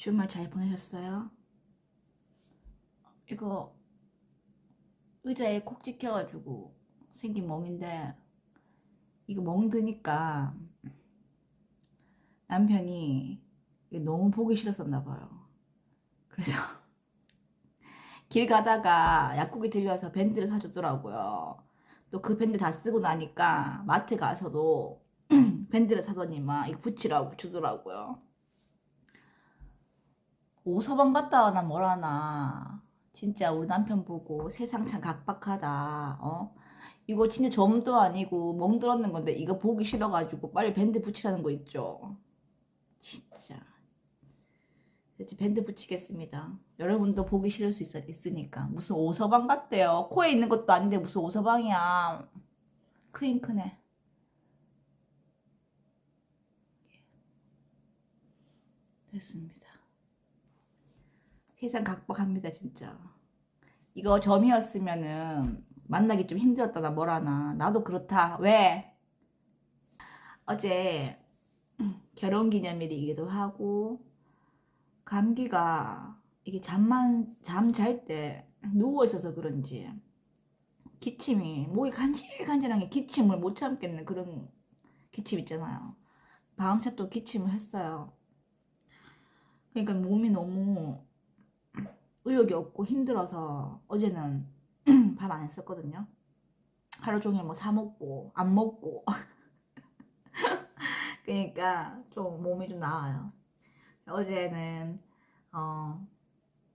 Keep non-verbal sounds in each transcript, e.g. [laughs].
주말 잘 보내셨어요? 이거 의자에 콕 찍혀가지고 생긴 멍인데 이거 멍 드니까 남편이 너무 보기 싫었었나 봐요. 그래서 [laughs] 길 가다가 약국에 들려서 밴드를 사주더라고요. 또 그 밴드 다 쓰고 나니까 마트 가서도 [clears throat] 밴드를 사더니만 이거 붙이라고 주더라고요. 오서방 갔다 와나 뭐라나. 진짜 우리 남편 보고 세상 참 각박하다. 어? 이거 진짜 점도 아니고 멍 들었는 건데 이거 보기 싫어가지고 빨리 밴드 붙이라는 거 있죠? 진짜. 이제 밴드 붙이겠습니다. 여러분도 보기 싫을 수 있, 있으니까. 무슨 오서방 같대요. 코에 있는 것도 아닌데 무슨 오서방이야. 크긴 크네. 됐습니다 세상 각박합니다 진짜. 이거 점이었으면은 만나기 좀 힘들었다 나 뭐라나. 나도 그렇다. 왜? 어제 결혼기념일이기도 하고 감기가 이게 잠만 잠 잘 때 누워 있어서 그런지 기침이 목이 간질간질한 게 기침을 못 참겠는 그런 기침 있잖아요. 밤새 또 기침을 했어요. 그러니까 몸이 너무 의욕이 없고 힘들어서 어제는 [clears throat] 밥 안 했었거든요. 하루 종일 뭐 사 먹고 안 먹고 [laughs] 그러니까 좀 몸이 좀 나아요. 어제는 어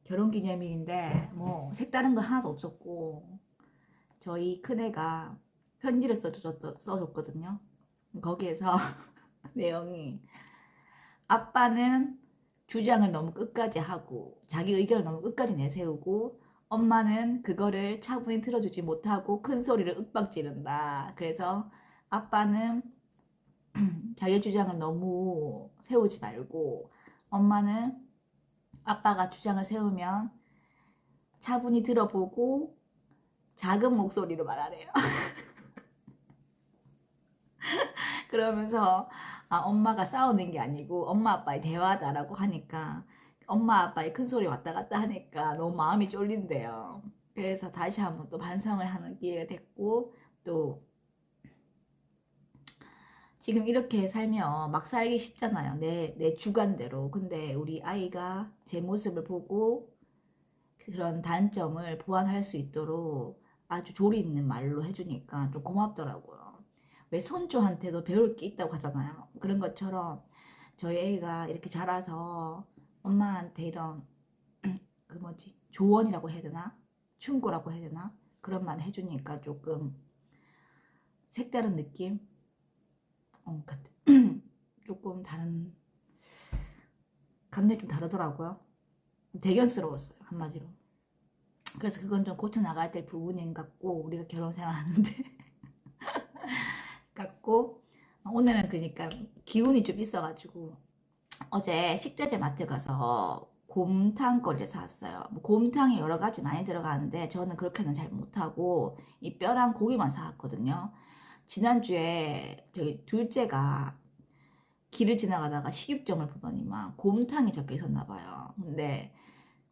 결혼 기념일인데 뭐 색다른 거 하나도 없었고 저희 큰애가 편지를 써줬, 써줬거든요. 거기에서 [laughs] 내용이 아빠는 주장을 너무 끝까지 하고 자기 의견을 너무 끝까지 내세우고 엄마는 그거를 차분히 들어주지 못하고 큰 소리를 윽박 지른다. 그래서 아빠는 [clears throat] 자기 주장을 너무 세우지 말고 엄마는 아빠가 주장을 세우면 차분히 들어보고 작은 목소리로 말하래요. [laughs] 그러면서 아, 엄마가 싸우는 게 아니고 엄마 아빠의 대화다라고 하니까 엄마 아빠의 큰 소리 왔다 갔다 하니까 너무 마음이 쫄린대요. 그래서 다시 한번 또 반성을 하는 기회가 됐고 또 지금 이렇게 살면 막 살기 쉽잖아요. 내, 내 주관대로. 근데 우리 아이가 제 모습을 보고 그런 단점을 보완할 수 있도록 아주 조리 있는 말로 해주니까 좀 고맙더라고요. 왜 손주한테도 배울 게 있다고 하잖아요. 그런 것처럼 저희 애가 이렇게 자라서 엄마한테 이런 [clears throat] 그 뭐지? 조언이라고 해야 되나? 충고라고 해야 되나? 그런 말을 해주니까 조금 색다른 느낌? 어, 같- [clears throat] 조금 다른 감정이 좀 다르더라고요. 대견스러웠어요 한마디로. 그래서 그건 좀 고쳐 나가야 될 부분인 것 같고 우리가 결혼 생활하는데 [laughs] 같고 오늘은 그러니까 기운이 좀 있어가지고 어제 식자재 마트 가서 곰탕거리를 사왔어요. 뭐 곰탕이 여러 가지 많이 들어가는데 저는 그렇게는 잘 못하고 이 뼈랑 고기만 사왔거든요. 지난주에 저희 둘째가 길을 지나가다가 식육점을 보더니만 곰탕이 적혀 있었나 봐요. 근데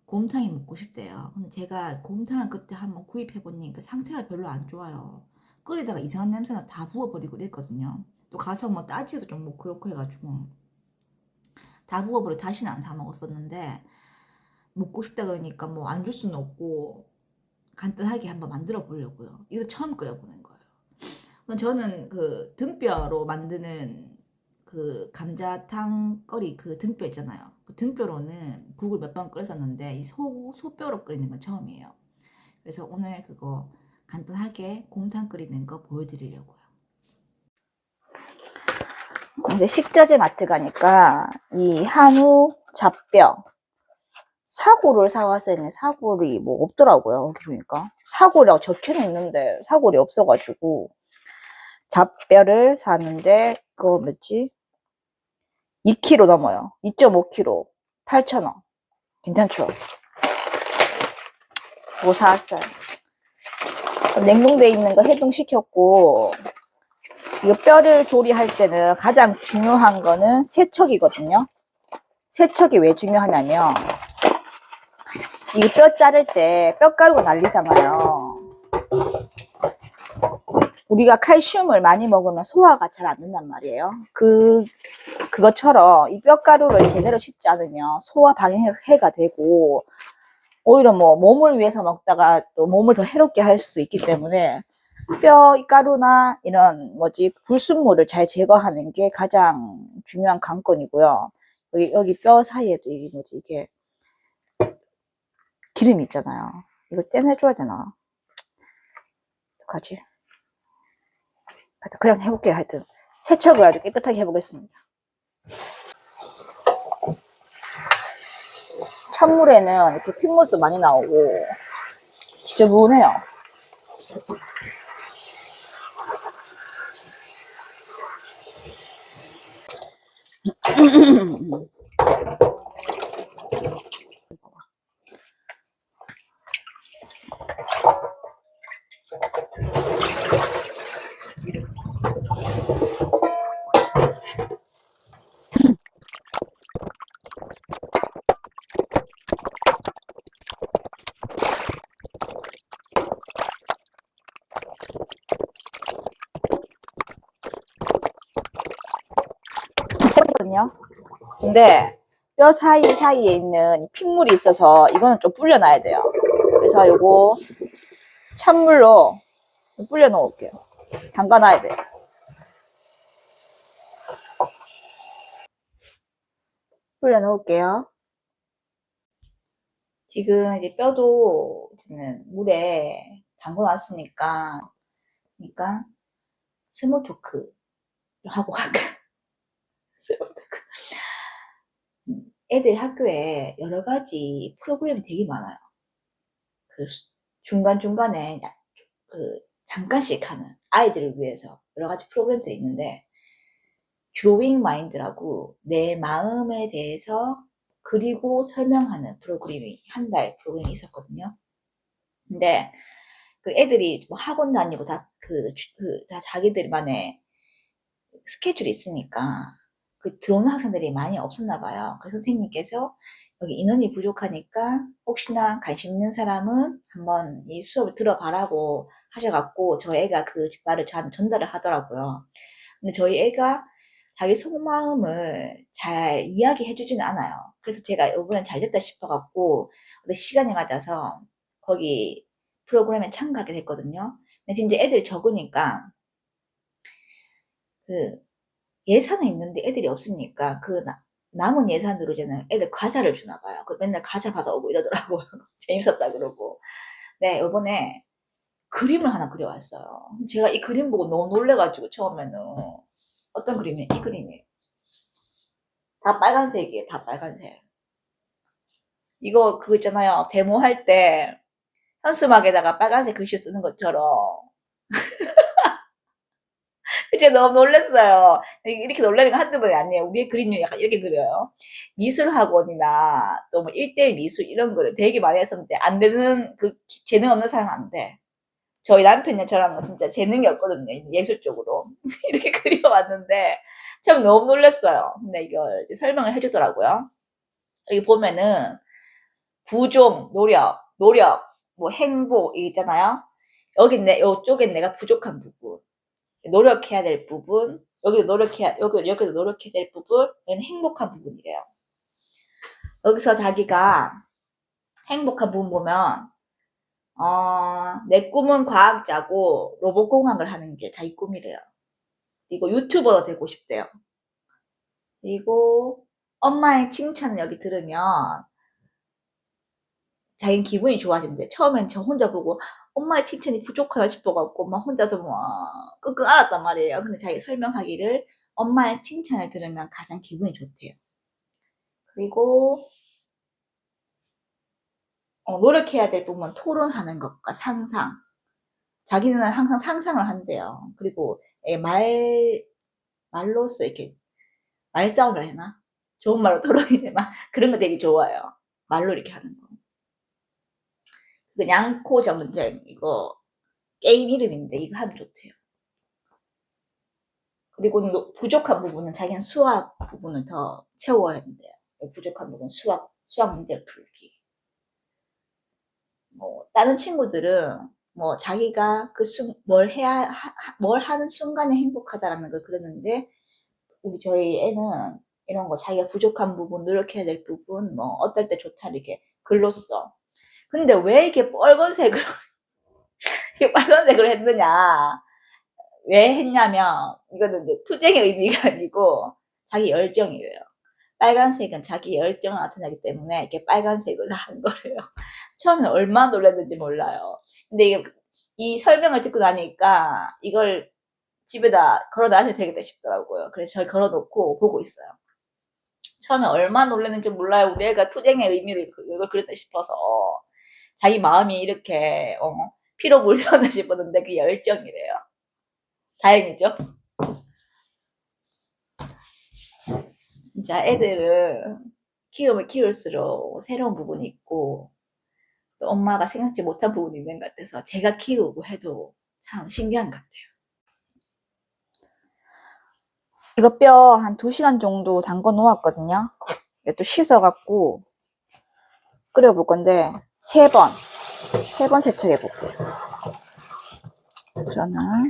곰탕이 먹고 싶대요. 근데 제가 곰탕을 그때 한번 구입해 보니 그 상태가 별로 안 좋아요. 끓이다가 이상한 냄새가 다 부어버리고 이랬거든요. 또 가서 뭐 따지도 좀 뭐 그렇고 해가지고 다 부어버려 다시는 안 사 먹었었는데 먹고 싶다 그러니까 뭐 안 줄 수는 없고 간단하게 한번 만들어 보려고요. 이거 처음 끓여보는 거예요. 저는 그 등뼈로 만드는 그 감자탕 거리 그 등뼈 있잖아요. 그 등뼈로는 국을 몇 번 끓였었는데 이 소, 소뼈로 끓이는 건 처음이에요. 그래서 오늘 그거 간단하게 곰탕 끓이는 거 보여드리려고요. 이제 식자재 마트 가니까 이 한우 잡뼈 사와서 있는 사골이 뭐 없더라고요. 여기 보니까 사골이라고 적혀는 있는데 사골이 없어가지고 잡뼈를 샀는데 그거 몇지? 2kg 넘어요. 2.5kg 8,000원. 괜찮죠? 그거 사왔어요. 냉동돼 있는 거 해동시켰고 이거 뼈를 조리할 때는 가장 중요한 거는 세척이거든요. 세척이 왜 중요하냐면 이 뼈 자를 때 뼈가루가 날리잖아요. 우리가 칼슘을 많이 먹으면 소화가 잘 안 된단 말이에요. 그 그것처럼 이 뼈가루를 제대로 씻지 않으면 소화 방해가 되고 오히려 뭐 몸을 위해서 먹다가 또 몸을 더 해롭게 할 수도 있기 때문에 뼈 가루나 이런 뭐지 불순물을 잘 제거하는 게 가장 중요한 관건이고요. 여기 여기 뼈 사이에도 이게 뭐지 이게 기름이 있잖아요. 이걸 떼내줘야 되나? 어떡하지? 하여튼 그냥 해볼게요. 하여튼 세척을 아주 깨끗하게 해보겠습니다. 찬물에는 이렇게 핏물도 많이 나오고 지저분해요. 세거든요. 근데 뼈 사이 사이에 있는 이 핏물이 있어서 이거는 좀 불려놔야 돼요. 그래서 요거 찬물로 좀 불려 놓을게요. 담가 놔야 돼요. 불려 놓을게요. 지금 이제 뼈도 저는 물에 담궈 놨으니까, 그러니까 스몰 토크를 하고 갈까요? 음, [laughs] 애들 학교에 여러 가지 프로그램이 되게 많아요. 그 수- 중간중간에 야- 그 잠깐씩 하는 아이들을 위해서 여러 가지 프로그램들이 있는데 드로잉 마인드라고 내 마음에 대해서 그리고 설명하는 프로그램이 한 달 프로그램이 있었거든요. 근데 그 애들이 뭐 학원 다니고 다 그, 그, 다 자기들만의 스케줄이 있으니까 그 들어오는 학생들이 많이 없었나 봐요. 그래서 선생님께서 여기 인원이 부족하니까 혹시나 관심 있는 사람은 한번 이 수업을 들어봐라고 하셔갖고 저희 애가 그 말을 저한테 전달을 하더라고요. 근데 저희 애가 자기 속마음을 잘 이야기해주지는 않아요. 그래서 제가 이번엔 잘 됐다 싶어갖고 시간이 맞아서 거기 프로그램에 참가하게 됐거든요. 근데 진짜 애들이 적으니까 그 예산은 있는데 애들이 없으니까 그 나- 남은 예산으로 이제는 애들 과자를 주나 봐요. 그 맨날 과자 받아오고 이러더라고요. [laughs] 재밌었다 그러고. 네, 요번에 그림을 하나 그려왔어요. 제가 이 그림 보고 너무 놀래가지고 처음에는 어떤 그림이에요? 이 그림이에요. 다 빨간색이에요. 다 빨간색. 이거 그거 있잖아요. 데모할 때 현수막에다가 빨간색 글씨 쓰는 것처럼 진짜 너무 놀랐어요. 이렇게 놀라는 거 한두 번이 아니에요. 우리의 그림이 약간 이렇게 그려요. 미술학원이나 또뭐 1대1 미술 이런 거를 되게 많이 했었는데 안 되는 그 기- 재능 없는 사람은 안 돼. 저희 남편이 저랑은 진짜 재능이 없거든요. 예술 쪽으로. [laughs] 이렇게 그려왔는데 참 너무 놀랐어요. 근데 이걸 이제 설명을 해주더라고요. 여기 보면은 부종, 노력, 노력, 뭐 행복 이 있잖아요. 여기 내 요쪽엔 내가 부족한 부분. 노력해야 될 부분, 여기도 노력해야, 여기, 여기도 노력해야 될 부분, 여기는 행복한 부분이래요. 여기서 자기가 행복한 부분 보면, 어, 내 꿈은 과학자고 로봇공학을 하는 게 자기 꿈이래요. 그리고 유튜버도 되고 싶대요. 그리고 엄마의 칭찬을 여기 들으면 자기는 기분이 좋아진대. 처음엔 저 혼자 보고 엄마의 칭찬이 부족하다 싶어갖고 막 혼자서 막 끙끙 앓았단 말이에요. 근데 자기 설명하기를 엄마의 칭찬을 들으면 가장 기분이 좋대요. 그리고 어, 노력해야 될 부분 토론하는 것과 상상. 자기는 항상 상상을 한대요. 그리고 예, 말 말로써 이렇게 말싸움을 해나? 좋은 말로 토론이지만 [laughs] 그런 거 되게 좋아요. 말로 이렇게 하는 거. 그 양코 정쟁 이거 게임 이름인데 이거 하면 좋대요. 그리고 노- 부족한 부분은 자기는 수학 부분을 더 채워야 된대요. 부족한 부분 수학 수학 문제 풀기. 뭐 다른 친구들은 뭐 자기가 그뭘 해야 하- 하- 뭘 하는 순간에 행복하다라는 걸 그러는데 우리 저희 애는 이런 거 자기가 부족한 부분 노력해야 될 부분 뭐 어떨 때 좋다 이렇게 글로 써. 근데 왜 이렇게 빨간색으로 [laughs] 이렇게 빨간색으로 했느냐? 왜 했냐면 이거는 이제 투쟁의 의미가 [laughs] 아니고 자기 열정이에요. 빨간색은 자기 열정을 나타내기 때문에 이렇게 빨간색으로 [laughs] 한 거래요. 처음에 얼마나 놀랐는지 몰라요. 근데 이게 이 설명을 듣고 나니까 이걸 집에다 걸어놔도 되겠다 싶더라고요. 그래서 저희 걸어 놓고 보고 있어요. 처음에 얼마나 놀랐는지 몰라요. 우리 애가 투쟁의 의미를 그- 이걸 그렸다 싶어서 자기 마음이 이렇게 어, 피로 물들었나 싶었는데 그게 열정이래요. 다행이죠. 진짜 애들은 키우면 키울수록 새로운 부분이 있고 또 엄마가 생각지 못한 부분이 있는 것 같아서 제가 키우고 해도 참 신기한 것 같아요. 이거 뼈 한 2시간 정도 담궈 놓았거든요. 또 씻어갖고 끓여볼 건데 세 번, 세 번 세척해 볼게요. 하나,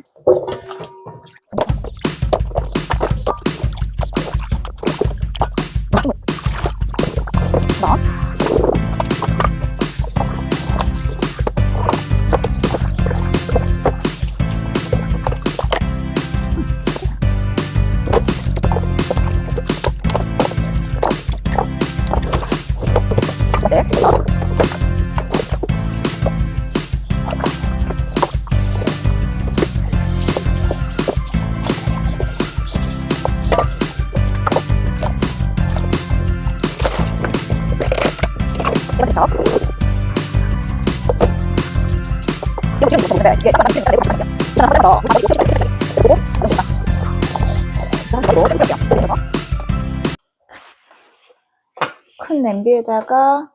큰 냄비에다가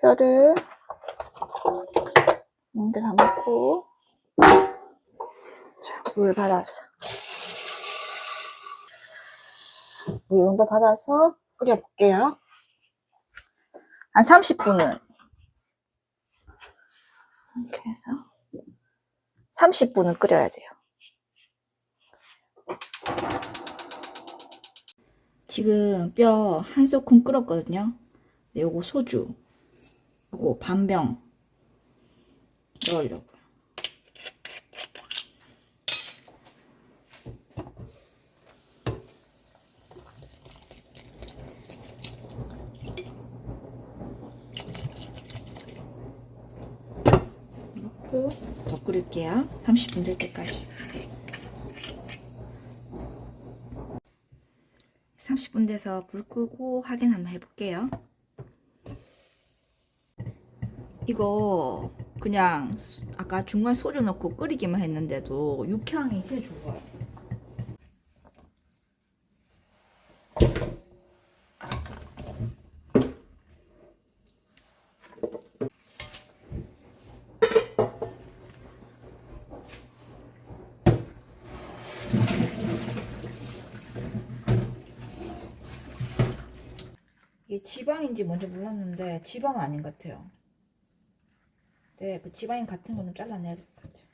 뼈를 옮겨 담고 자, 물 받아서 물 정도 받아서 끓여볼게요. 한 30분은 이렇게 해서 30분은 끓여야 돼요. 지금 뼈 한 소끔 끓었거든요. 네, 요거 소주, 요거 반병 넣으려고 더 끓일게요. 30분 될 때까지. 30분 돼서 불 끄고 확인 한번 해볼게요. 이거 그냥 수- 아까 중간 소주 넣고 끓이기만 했는데도 육향이 진짜 좋아요. 이게 지방인지 뭔지 몰랐는데 지방은 아닌 것 같아요. 네, 그 지방인 같은 거는 잘라내야 될 것 같아요.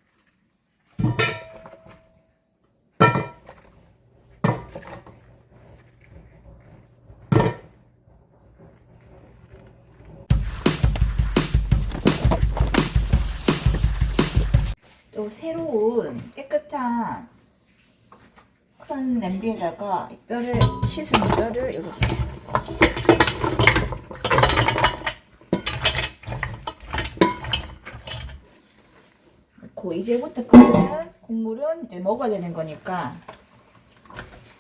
또 새로운 깨끗한 큰 냄비에다가 이 뼈를 씻은 뼈를 이렇게 넣고 이제부터 끓는 국물은 이제 먹어야 되는 거니까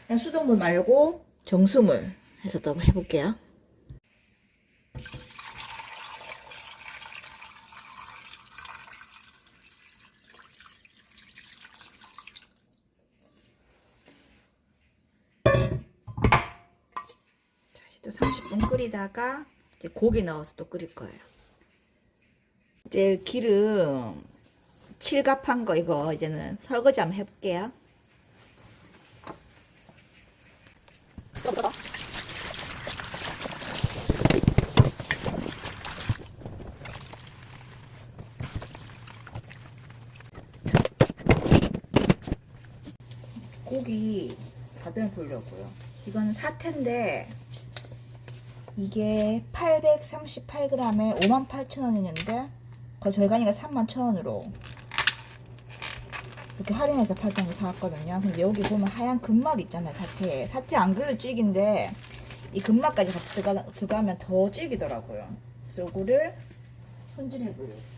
그냥 수돗물 말고 정수물 해서 또 해볼게요. 자, 이제 또 30분 끓이다가 이제 고기 넣어서 또 끓일 거예요. 이제 기름 칠갑한 거 이거 이제는 설거지 한번 해볼게요. 고기 다듬 보려고요. 이건 사태인데 이게 838g에 58,000원이었는데 그 절간이가 31,000원으로 이렇게 할인해서 팔던 거 사왔거든요. 근데 여기 보면 하얀 금막 있잖아요, 사태에. 사태 안 그래도 질긴데 이 금막까지 같이 들어가, 들어가면 더 질기더라고요. 그래서 이거를 손질해 보려고.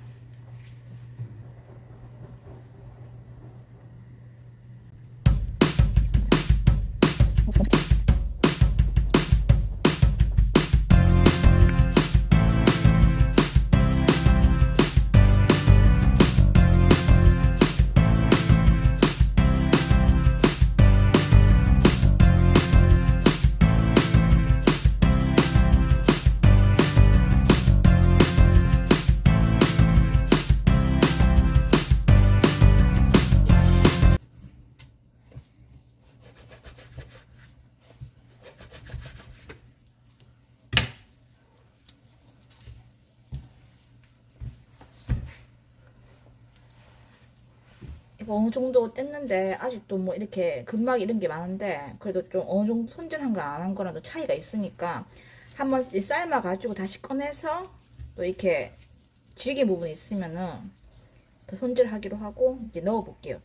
어느 정도 뗐는데 아직도 뭐 이렇게 금막 이런 게 많은데 그래도 좀 어느 정도 손질한 거안한 거랑도 차이가 있으니까 한번 이 삶아 가지고 다시 꺼내서 또 이렇게 질긴 부분이 있으면은 더 손질하기로 하고 이제 넣어 볼게요.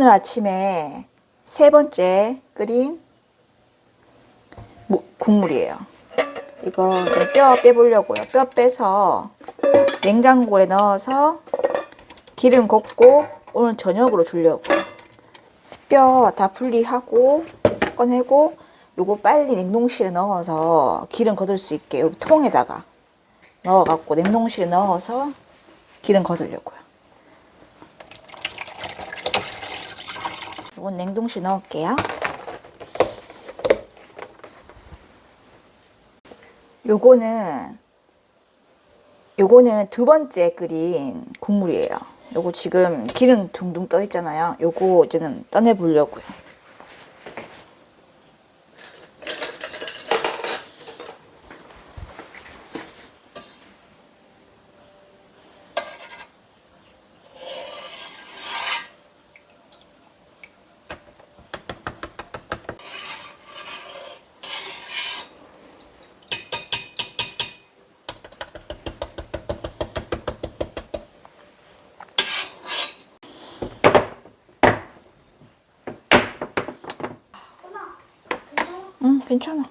오늘 아침에 세 번째 끓인 무- 국물이에요. 이거 뼈 빼보려고요. 뼈 빼서 냉장고에 넣어서 기름 걷고 오늘 저녁으로 주려고. 뼈 다 분리하고 꺼내고 요거 빨리 냉동실에 넣어서 기름 걷을 수 있게 요 통에다가 넣어갖고 냉동실에 넣어서 기름 걷으려고요. 이건 냉동실 넣을게요. 요거는 요거는 두 번째 끓인 국물이에요. 요거 지금 기름 둥둥 떠 있잖아요. 요거 이제는 떠내 보려고요. 응, 괜찮아.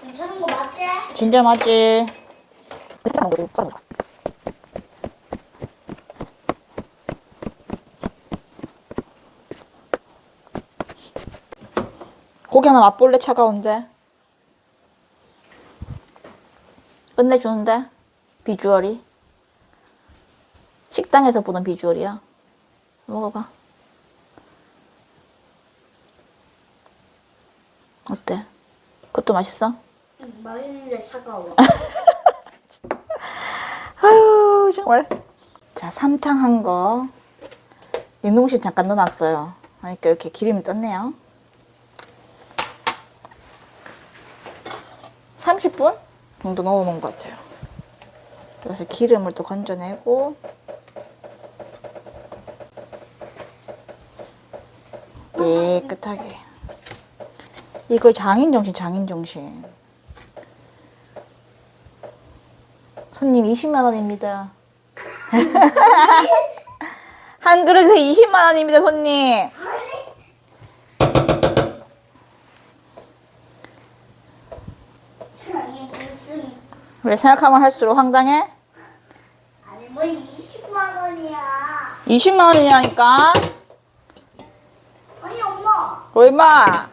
괜찮은 거 맞지? 진짜 맞지? 고기 하나 맛볼래 차가운데 끝내주는데 비주얼이 식당에서 보는 비주얼이야 먹어봐 어때? 그것도 맛있어? 응, 맛있는데 차가워. [laughs] 아유 정말. 자 삼탕 한 거. 냉동실 잠깐 넣어놨어요. 그러니까 이렇게 기름이 떴네요. 30분 정도 넣어놓은 것 같아요. 그래서 기름을 또 건져내고. 깨끗하게 이거 장인 정신 장인 정신 손님 20만 원입니다 [laughs] 한 그릇에 20만 원입니다 손님 아니 무슨 왜 생각하면 할수록 황당해? 아니 뭐 20만 원이야. 20만 원이라니까 아니 엄마 얼마?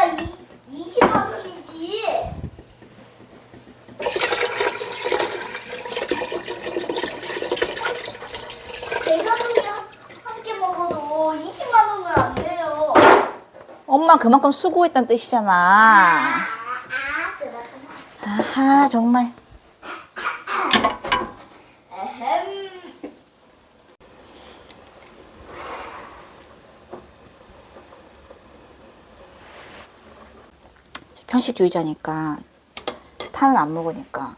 국밥 20개가 20만 원이지. 내가 그냥 함께 먹어도 20만 원은 안 돼요. 엄마 그만큼 수고했다는 뜻이잖아 아, 아 그렇구나. 아하 정말 에헴. 편식주의자니까 파는 안 먹으니까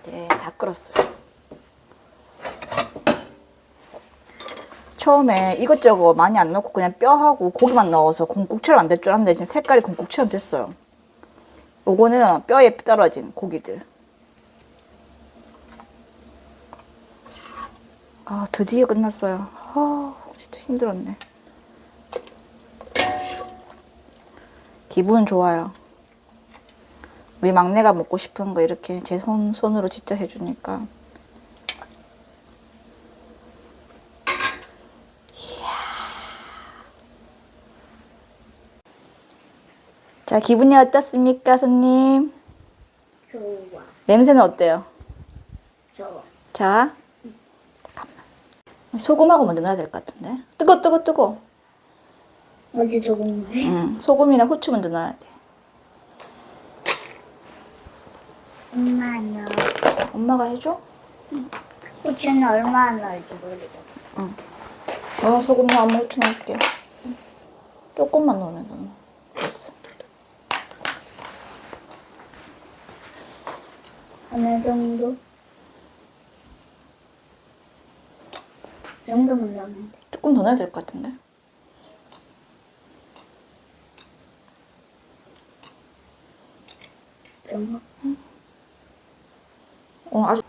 이제 다 끓었어요. 처음에 이것저것 많이 안 넣고 그냥 뼈하고 고기만 넣어서 공국처럼 안 될 줄 알았는데 지금 색깔이 공국처럼 됐어요. 요거는 뼈에 떨어진 고기들. 아, 드디어 끝났어요. 아, 진짜 힘들었네. 기분 좋아요. 우리 막내가 먹고 싶은 거 이렇게 제 손, 손으로 직접 해주니까. 이야. 자, 기분이 어떻습니까, 손님? 좋아. 냄새는 어때요? 좋아. 자. 소금하고 먼저 넣어야 될 것 같은데. 뜨거, 뜨거, 뜨거. 어제 조금 해? 응, 소금이랑 후추 먼저 넣어야 돼. 엄마요. 엄마가 해줘? 후추는 얼마나 넣을지 모르겠어. 어, 소금 넣으면 후추 넣을게. 조금만 넣으면 됐어. 어느 정도? 넣으면 돼. 조금 더 넣어야 될 것 같은데. 그런 어, 아주.